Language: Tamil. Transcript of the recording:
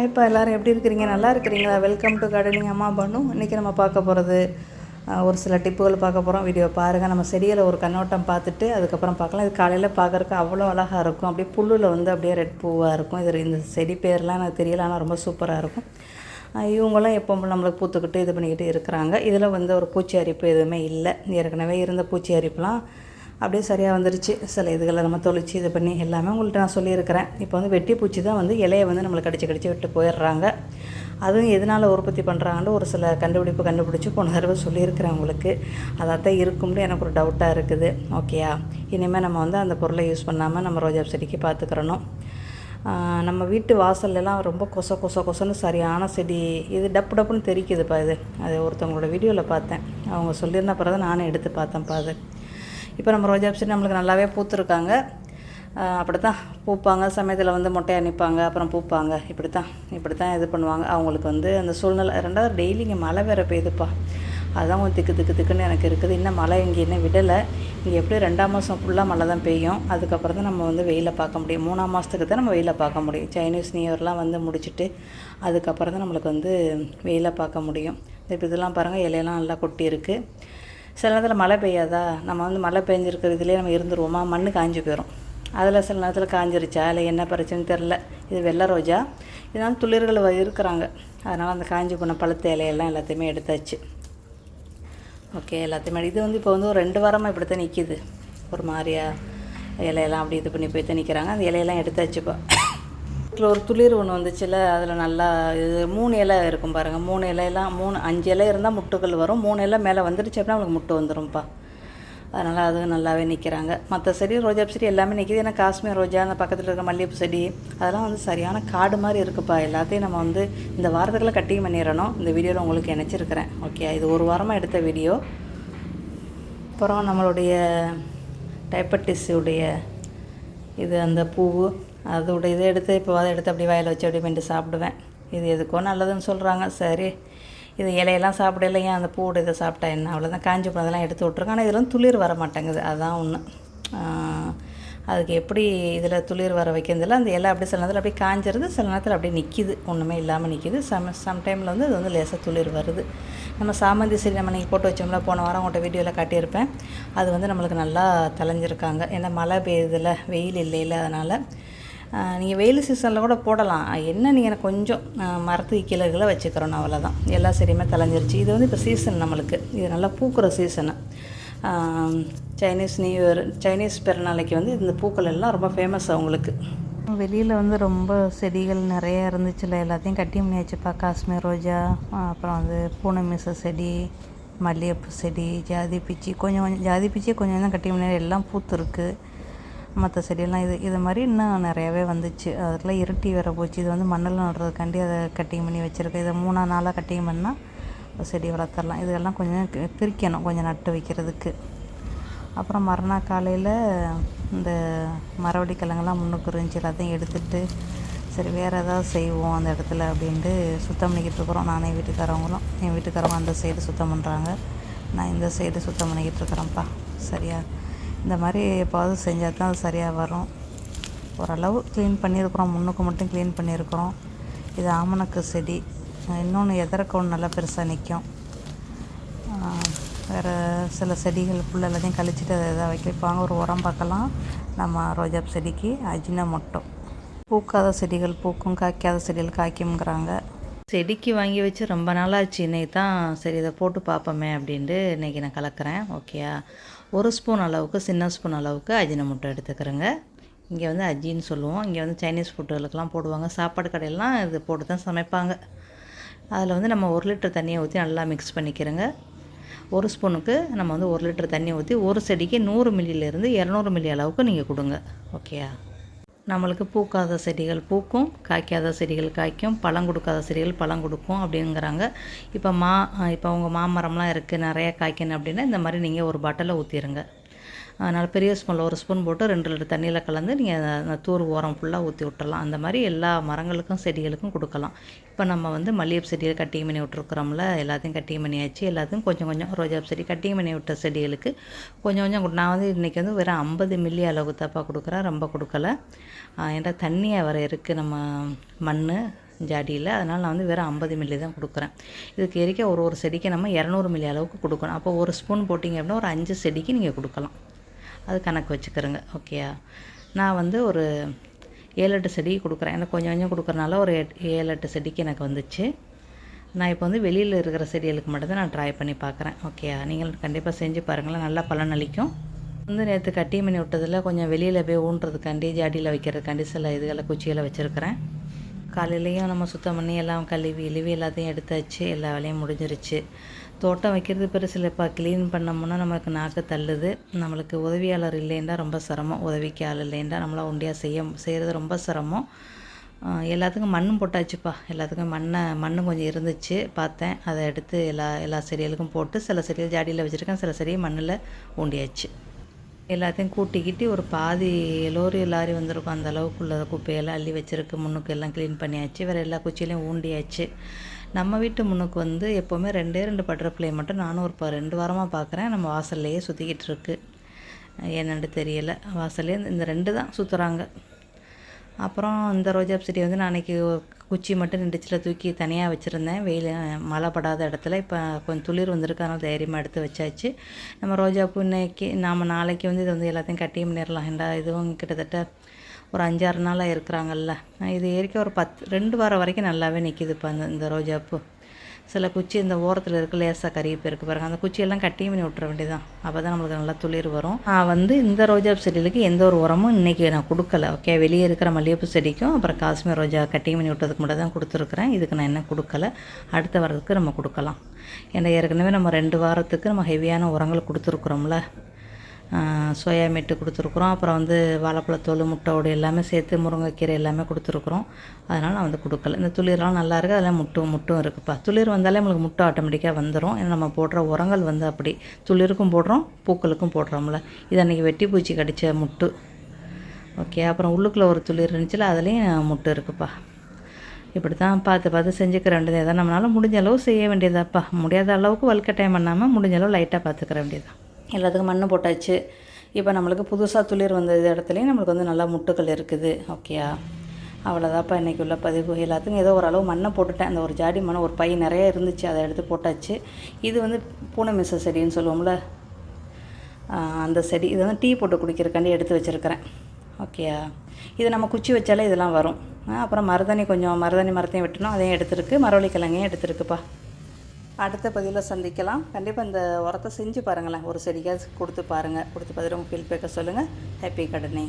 ஹாய்ப்பா எல்லாரும் எப்படி இருக்கிறீங்க? நல்லா இருக்கிறீங்களா? வெல்கம் டு கார்டனிங் அம்மா பண்ணும் இன்றைக்கி நம்ம பார்க்க போகிறது ஒரு சில டிப்புகள் பார்க்க போகிறோம் வீடியோ பாருங்கள் நம்ம செடியில் ஒரு கண்ணோட்டம் பார்த்துட்டு அதுக்கப்புறம் பார்க்கலாம். இது காலையில் பார்க்குறக்கு அவ்வளோ அழகாக இருக்கும். அப்படியே புல்லில் வந்து அப்படியே ரெட் பூவாக இருக்கும். இது இந்த செடி பேர்லாம் எனக்கு தெரியல. ஆனால் ரொம்ப சூப்பராக இருக்கும். இவங்களாம் எப்போ நம்மளுக்கு பூத்துக்கிட்டு இது பண்ணிக்கிட்டு இருக்கிறாங்க. இதில் வந்து ஒரு பூச்சி அரிப்பு எதுவுமே இல்லை. ஏற்கனவே இருந்த பூச்சி அரிப்புலாம் அப்படியே சரியாக வந்துருச்சு. சில இதுகளை நம்ம தொளிச்சு இது பண்ணி எல்லாமே உங்கள்கிட்ட நான் சொல்லியிருக்கிறேன். இப்போ வந்து வெட்டி பூச்சி தான் வந்து இலையை வந்து நம்மளை கடிச்சு கடிச்சு விட்டு போயிடுறாங்க. அதுவும் எதனால் உற்பத்தி பண்ணுறாங்கன்னு ஒரு சில கண்டுபிடிப்பு கண்டுபிடிச்சி போன தடவை சொல்லியிருக்கிறேன் உங்களுக்கு. அதான் இருக்கும்னு எனக்கு ஒரு டவுட்டாக இருக்குது. ஓகேயா இனிமேல் நம்ம வந்து அந்த பொருளை யூஸ் பண்ணாமல் நம்ம ரோஜா செடிக்கு பார்த்துக்கிறணும் நம்ம வீட்டு வாசல்லலாம் ரொம்ப கொச கொச கொசன்னு சரியான செடி இது டப்பு டப்புன்னு தெரிக்குதுப்பா இது. அது ஒருத்தவங்களோட வீடியோவில் பார்த்தேன். அவங்க சொல்லியிருந்த பிறகு நானும் எடுத்து பார்த்தேன்ப்பா அது. இப்போ நம்ம ரோஜா செடி நம்மளுக்கு நல்லாவே பூத்துருக்காங்க. அப்படி தான் பூப்பாங்க. சமயத்தில் வந்து மொட்டையாக நிற்பாங்க அப்புறம் பூப்பாங்க. இப்படி தான் இப்படி தான் இது பண்ணுவாங்க. அவங்களுக்கு வந்து அந்த சூழ்நிலை ரெண்டாவது டெய்லி இங்கே மழை வேற பெய்யுதுப்பா. அதுதான் கொஞ்சம் திக்கு திக்கு திக்குன்னு எனக்கு இருக்குது. இன்னும் மழை இங்கே இன்னும் விடலை. இங்கே எப்படி ரெண்டாம் மாதம் ஃபுல்லாக மழை தான் பெய்யும். அதுக்கப்புறம் தான் நம்ம வந்து வெயிலை பார்க்க முடியும். மூணாம் மாதத்துக்கு தான் நம்ம வெயிலை பார்க்க முடியும். சைனீஸ் நியூ இயர்லாம் வந்து முடிச்சுட்டு அதுக்கப்புறம் தான் நம்மளுக்கு வந்து வெயிலை பார்க்க முடியும். இப்போ இதெல்லாம் பாருங்கள் இலையெல்லாம் நல்லா கொட்டி இருக்குது சில நேரத்தில் மழை பெய்யாதா? நம்ம வந்து மழை பெஞ்சிருக்கிற இதுலேயே நம்ம இருந்துருவோமா? மண் காஞ்சி போயிடும் அதில் சில நேரத்தில் காஞ்சிருச்சா? இல்லை என்ன பிரச்சனை தெரில இது வெள்ளை ரோஜா. இதனால் துளிர்கள் வ- இருக்கிறாங்க. அதனால் அந்த காஞ்சி போன பழுத்த இலையெல்லாம் எல்லாத்தையுமே எடுத்தாச்சு. ஓகே எல்லாத்தையுமே இது வந்து இப்போ வந்து ஒரு ரெண்டு வாரமாக இப்படி தான் நிற்கிது ஒரு மாதிரியா இலையெல்லாம் அப்படி இது பண்ணி போய் தான் நிற்கிறாங்க அந்த இலையெல்லாம் எடுத்தாச்சு இப்போ ஒரு துளிர் ஒன்று வந்துச்சுல அதில் நல்லா இது மூணு இலை இருக்கும் பாருங்கள் மூணு இலையெல்லாம் மூணு அஞ்சு இலை இருந்தால் முட்டுகள் வரும். மூணு இலை மேலே வந்துடுச்சு அப்படின்னா அவங்களுக்கு முட்டு வந்துடும்ப்பா அதனால் அதுவும் நல்லாவே நிற்கிறாங்க மற்ற செடி ரோஜா செடி எல்லாமே நிற்கிது ஏன்னா காஷ்மீர் ரோஜா அந்த பக்கத்தில் இருக்க மல்லிகைப்பூ செடி அதெல்லாம் வந்து சரியான காடு மாதிரி இருக்குப்பா. எல்லாத்தையும் நம்ம வந்து இந்த வாரத்துக்குள்ள கட்டிங் பண்ணிடணும். இந்த வீடியோவில் உங்களுக்கு இணைச்சிருக்கிறேன். ஓகே இது ஒரு வாரமாக எடுத்த வீடியோ. அப்புறம் நம்மளுடைய டைப்பட்டிஸுடைய இது அந்த பூவு அதோட இதை எடுத்து இப்போ அதை எடுத்து அப்படியே வாயில் வச்சு அப்படியே மென்று சாப்பிடுவேன். இது எதுக்கோ நல்லதுன்னு சொல்கிறாங்க சரி. இது இலையெல்லாம் சாப்பிடல ஏன் அந்த பூவோட இதை சாப்பிட்டா என்ன? அவ்வளோதான் காஞ்சி போனதெல்லாம் எடுத்து விட்ருங்க ஆனால் இதெல்லாம் துளிர் வர மாட்டேங்குது. அதுதான் ஒன்று அதுக்கு எப்படி இதில் துளிர் வர வைக்கிறதில்ல அந்த இலை அப்படியே சில நேரத்தில் அப்படியே காஞ்சிருது சில நேரத்தில் அப்படியே நிற்கிது ஒன்றுமே இல்லாமல் நிற்கிது சம் சம்டைமில் வந்து அது வந்து லேசாக துளிர் வருது. நம்ம சாமந்தி செடி நம்ம நீங்கள் போட்டு வச்சோம்ல போன வாரம் உங்கள்கிட்ட வீடியோவில் காட்டியிருப்பேன். அது வந்து நம்மளுக்கு நல்லா தலைஞ்சிருக்காங்க ஏன்னா மழை பெய்யுதில்ல வெயில் இல்லைல்ல அதனால் நீங்கள் வெயில் சீசனில் கூட போடலாம். என்ன நீங்கள் கொஞ்சம் மரத்து மரத்துக்கு கிளைகளை வச்சுக்கிறோம் அவ்வளோதான் எல்லா செடியுமே தலைஞ்சிருச்சு இது வந்து இப்போ சீசன் நம்மளுக்கு. இது நல்லா பூக்கிற season Chinese new year Chinese பிறநாளைக்கு வந்து இந்த பூக்கள் எல்லாம் ரொம்ப ஃபேமஸ் அவங்களுக்கு. வெளியில் வந்து ரொம்ப செடிகள் நிறைய இருந்துச்சுல எல்லாத்தையும் கட்டி பண்ணியாச்சுப்பா காஷ்மீர் ரோஜா அப்புறம் வந்து பூனை மீச செடி மல்லிகைப்பூ செடி ஜாதி பிச்சி கொஞ்சம் கொஞ்சம் ஜாதி பிச்சியை கொஞ்சம் கொஞ்சம் கட்டி பண்ணி எல்லாம் பூத்துருக்கு. மற்ற செடியெல்லாம் இது இது மாதிரி இன்னும் நிறையாவே வந்துச்சு. அதுக்கெல்லாம் இருட்டி வர போச்சு. இது வந்து மண்ணில் நடுறதுக்காண்டி அதை கட்டிங் பண்ணி வச்சுருக்கேன் இதை மூணா நாளாக கட்டிங் பண்ணால் செடி வளர்த்துடலாம். இதெல்லாம் கொஞ்சம் பிரிக்கணும் கொஞ்சம் நட்டு வைக்கிறதுக்கு. அப்புறம் மறுநாள் காலையில் இந்த மரவடி கிழங்கெல்லாம் முன்னுக்கு இருந்துச்சு எல்லாத்தையும் எடுத்துகிட்டு சரி வேறு ஏதாவது செய்வோம் அந்த இடத்துல அப்படின்ட்டு சுத்தம் பண்ணிக்கிட்டு இருக்கிறோம். நானே வீட்டுக்காரவங்களும் என் வீட்டுக்காரவங்க அந்த சைடு சுத்தம் பண்ணுறாங்க நான் இந்த சைடு சுத்தம் பண்ணிக்கிட்டு இருக்கிறேன்ப்பா சரியா? இந்த மாதிரி எப்பாவது செஞ்சால் தான் அது சரியாக வரும். ஓரளவு க்ளீன் பண்ணியிருக்கிறோம் முன்னுக்கு மட்டும் க்ளீன் பண்ணியிருக்கிறோம். இது ஆமணக்கு செடி இன்னொன்று எதற்கு ஒன்று நல்லா பெருசாக நிற்கும் வேறு சில செடிகள் புல் எல்லாத்தையும் கழிச்சிட்டு அதை எதாவது வைக்கிப்பாங்க ஒரு உரம் பார்க்கலாம். நம்ம ரோஜா செடிக்கு அஜினா மொட்டம் பூக்காத செடிகள் பூக்கும் காய்க்காத செடிகள் காய்க்கும்ங்கிறாங்க. செடிக்கு வாங்கி வச்சு ரொம்ப நாளாச்சு. இன்னைக்கு தான் சரி இதை போட்டு பார்ப்போமே அப்படின்ட்டு இன்றைக்கி நான் கலக்கிறேன். ஓகேயா? ஒரு ஸ்பூன் அளவுக்கு சின்ன ஸ்பூன் அளவுக்கு அஜின முட்டை எடுத்துக்கிறேங்க. இங்கே வந்து அஜின்னு சொல்லுவோம். இங்கே வந்து சைனீஸ் ஃபுட்டுகளுக்கெல்லாம் போடுவாங்க. சாப்பாடு கடையெல்லாம் இது போட்டு தான் சமைப்பாங்க. அதில் வந்து நம்ம ஒரு லிட்டர் தண்ணியை ஊற்றி நல்லா மிக்ஸ் பண்ணிக்கிறோங்க. ஒரு ஸ்பூனுக்கு நம்ம வந்து ஒரு லிட்டர் தண்ணி ஊற்றி ஒரு செடிக்கு நூறு மில்லியிலேருந்து இரநூறு மில்லி அளவுக்கு நீங்கள் கொடுங்க. ஓகேயா நம்மளுக்கு பூக்காத செடிகள் பூக்கும் காய்க்காத செடிகள் காய்க்கும் பழம் கொடுக்காத செடிகள் பழம் கொடுக்கும் அப்படிங்கிறாங்க. இப்போ மா இப்போ உங்கள் மாமரம்லாம் இருக்குது நிறைய காய்க்கணும் அப்படின்னா இந்த மாதிரி நீங்கள் ஒரு பாட்டிலில் ஊற்றிடுங்க அதனால் பெரிய ஸ்பூனில் ஒரு ஸ்பூன் போட்டு ரெண்டு லிட்டர் தண்ணியில் கலந்து நீங்கள் அந்த தூர் ஓரம் ஃபுல்லாக ஊற்றி விட்டுறலாம். அந்த மாதிரி எல்லா மரங்களுக்கும் செடிகளுக்கும் கொடுக்கலாம். இப்போ நம்ம வந்து மல்லிகைப்பூ செடியை கட்டிங் பண்ணி விட்ருக்குறோம்ல எல்லாத்தையும் கட்டிங் பண்ணியாச்சு. எல்லாத்தையும் கொஞ்சம் கொஞ்சம் ரோஜா செடி கட்டிங் பண்ணி விட்ட செடிகளுக்கு கொஞ்சம் கொஞ்சம் கொடு- நான் வந்து இன்றைக்கி வந்து வெறும் ஐம்பது மில்லி அளவு தப்பாக கொடுக்குறேன் ரொம்ப கொடுக்கல. ஏன்னா தண்ணியாக வர இருக்குது நம்ம மண் ஜாடியில். அதனால் நான் வந்து வெறும் ஐம்பது மில்லி தான் கொடுக்குறேன். இதுக்கு எரிக்க ஒரு ஒரு செடிக்கு நம்ம இரநூறு மில்லி அளவுக்கு கொடுக்கணும். அப்போ ஒரு ஸ்பூன் போட்டிங்க அப்படின்னா ஒரு அஞ்சு செடிக்கு நீங்கள் கொடுக்கலாம். அது கணக்கு வச்சுக்கிறேங்க ஓகேயா நான் வந்து ஒரு ஏழு எட்டு செடி கொடுக்குறேன். எனக்கு கொஞ்சம் கொஞ்சம் கொடுக்குறனால ஒரு ஏழு எட்டு செடிக்கு எனக்கு வந்துச்சு. நான் இப்போ வந்து வெளியில் இருக்கிற செடிகளுக்கு மட்டும்தான் நான் ட்ரை பண்ணி பார்க்குறேன் ஓகேயா நீங்களும் கண்டிப்பாக செஞ்சு பாருங்களேன் நல்லா பலன் அளிக்கும். வந்து நேற்று கட்டி மணி விட்டதில் கொஞ்சம் வெளியில் போய் ஊன்றதுக்காண்டி ஜாடியில் வைக்கிறதுக்காண்டி சில இதுகளை குச்சியில் வச்சுருக்கிறேன். காலையிலையும் நம்ம சுத்தம் பண்ணி எல்லாம் கழுவி இழுவி எல்லாத்தையும் எடுத்தாச்சு எல்லா வேலையும் முடிஞ்சிருச்சு. தோட்டம் வைக்கிறது பெருசு இல்லைப்பா க்ளீன் பண்ணோம்னா நமக்கு நாக்கு தள்ளுது. நம்மளுக்கு உதவியாளர் இல்லைன்னா ரொம்ப சிரமம். உதவிக்கு ஆள் இல்லைன்னா நம்மளாம் ஒண்டியாக செய்ய செய்கிறது ரொம்ப சிரமம். எல்லாத்துக்கும் மண்ணும் போட்டாச்சுப்பா. எல்லாத்துக்கும் மண்ணை மண்ணும் கொஞ்சம் இருந்துச்சு. பார்த்தேன். அதை எடுத்து எல்லா எல்லா செடிகளுக்கும் போட்டு சில செடிகள் ஜாடியில் வச்சுருக்கேன். சில செடியை மண்ணில் ஊண்டியாச்சு எல்லாத்தையும் கூட்டிக்கிட்டு ஒரு பாதி லோரி லாரி வந்திருக்கும். அந்த அளவுக்குள்ள குப்பையெல்லாம் அள்ளி வச்சுருக்கு. முன்னுக்கு எல்லாம் க்ளீன் பண்ணியாச்சு. வேறு எல்லா குச்சியிலையும் ஊண்டியாச்சு. நம்ம வீட்டு முன்னுக்கு வந்து எப்போவுமே ரெண்டே ரெண்டு பட்டர்ஃப்ளை மட்டும் நானும் ஒரு ப- ரெண்டு வாரமாக பார்க்குறேன் நம்ம வாசல்லையே சுற்றிக்கிட்டு இருக்கு. என்னென்னு தெரியலை. வாசல்லே இந்த ரெண்டு தான் சுற்றுறாங்க அப்புறம் இந்த ரோஜா செடி வந்து நான் அன்றைக்கி குச்சி மட்டும் நின்றுச்சில தூக்கி தனியாக வச்சுருந்தேன். வெயில் மழை படாத இடத்துல இப்போ கொஞ்சம் துளிர் வந்திருக்கு அதனால் தைரியமாக எடுத்து வச்சாச்சு. நம்ம ரோஜா பூ இன்னைக்கு நாம் நாளைக்கு வந்து இது வந்து எல்லாத்தையும் கட்டி பண்ணிடலாம். ஏண்டா இதுவும் கிட்டத்தட்ட ஒரு அஞ்சாறு நாளாக இருக்கிறாங்கல்ல. இது ஏறிக்க ஒரு பத்து ரெண்டு வாரம் வரைக்கும் நல்லாவே நிற்கிதுப்பா அந்த இந்த ரோஜா பூ. சில குச்சி இந்த ஓரத்தில் இருக்க லேசாக கறிப்பு இருக்கு பாருங்க. அந்த குச்சியெல்லாம் கட்டி பண்ணி விட்டுற வேண்டியதான் அப்போ தான் நம்மளுக்கு நல்லா துளிர் வரும். நான் வந்து இந்த ரோஜா செடிகளுக்கு எந்த ஒரு உரமும் இன்றைக்கி நான் கொடுக்கல. ஓகே வெளியே இருக்கிற மல்லிகைப்பூ செடிக்கும் அப்புறம் காஷ்மீர் ரோஜா கட்டிங் பண்ணி விட்டதுக்கு மட்டும் தான் கொடுத்துருக்குறேன். இதுக்கு நான் என்ன கொடுக்கல? அடுத்த வாரத்துக்கு நம்ம கொடுக்கலாம். ஏன்னா ஏற்கனவே நம்ம ரெண்டு வாரத்துக்கு நம்ம ஹெவியான உரங்கள் கொடுத்துருக்குறோம்ல. சோயா மீட்டு கொடுத்துருக்குறோம். அப்புறம் வந்து வாழைப்பழத்தோல் முட்டையோடு எல்லாமே சேர்த்து முருங்கைக்கீரை எல்லாமே கொடுத்துருக்குறோம். அதனால் நான் வந்து கொடுக்கல. இந்த துளிரெலாம் நல்லா இருக்குது அதெல்லாம் முட்டும் முட்டும் இருக்குப்பா. துளிர் வந்தாலே நம்மளுக்கு முட்டை ஆட்டோமேட்டிக்காக வந்துடும் ஏன்னா நம்ம போடுற உரங்கள் வந்து அப்படி. துளிருக்கும் போடுறோம் பூக்களுக்கும் போடுறோம்ல. இது அன்றைக்கி வெட்டி பூச்சி கடித்த முட்டு. ஓகே அப்புறம் உள்ளுக்குள்ளே ஒரு துளிர் இருந்துச்சுல அதுலேயும் முட்டு இருக்குப்பா. இப்படி தான் பார்த்து பார்த்து செஞ்சுக்கிற வேண்டியது எதாவது நம்மளால் முடிஞ்ச அளவு செய்ய வேண்டியதாப்பா. முடியாத அளவுக்கு வலுக்கட்டாயம் பண்ணாமல் முடிஞ்ச அளவு லைட்டாக பார்த்துக்கிற வேண்டியதான் எல்லாத்துக்கும் மண் போட்டாச்சு. இப்போ நம்மளுக்கு புதுசாக துளிர் வந்த இது இடத்துலையும் நம்மளுக்கு வந்து நல்லா முட்டுக்கள் இருக்குது. ஓகேயா அவ்வளோதாப்பா இன்றைக்கி உள்ள பதிவு. எல்லாத்துக்கும் ஏதோ ஓரளவு மண்ணை போட்டுட்டேன். அந்த ஒரு ஜாடி மண்ணை ஒரு பை நிறைய இருந்துச்சு. அதை எடுத்து போட்டாச்சு. இது வந்து பூனை மிச செடின்னு சொல்லுவோம்ல. அந்த செடி. இது வந்து டீ போட்டு குடிக்கிறக்காண்டி எடுத்து வச்சுருக்கிறேன். ஓகேயா இது நம்ம குச்சி வச்சாலே இதெல்லாம் வரும். அப்புறம் மருதாணி கொஞ்சம் மருதாணி மரத்தையும் வெட்டணும். அதையும் எடுத்துருக்கு. மரவள்ளி கிழங்கையும் எடுத்துருக்குப்பா. அடுத்த பதிவில் சந்திக்கலாம். கண்டிப்பாக இந்த உரத்தை செஞ்சு பாருங்களேன். ஒரு செடிக்காக கொடுத்து பாருங்கள் கொடுத்து பார்த்துட்டு உங்கள் ஃபீல் பேக்க சொல்லுங்கள் ஹாப்பி கடனை